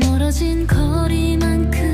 멀어진 거리만큼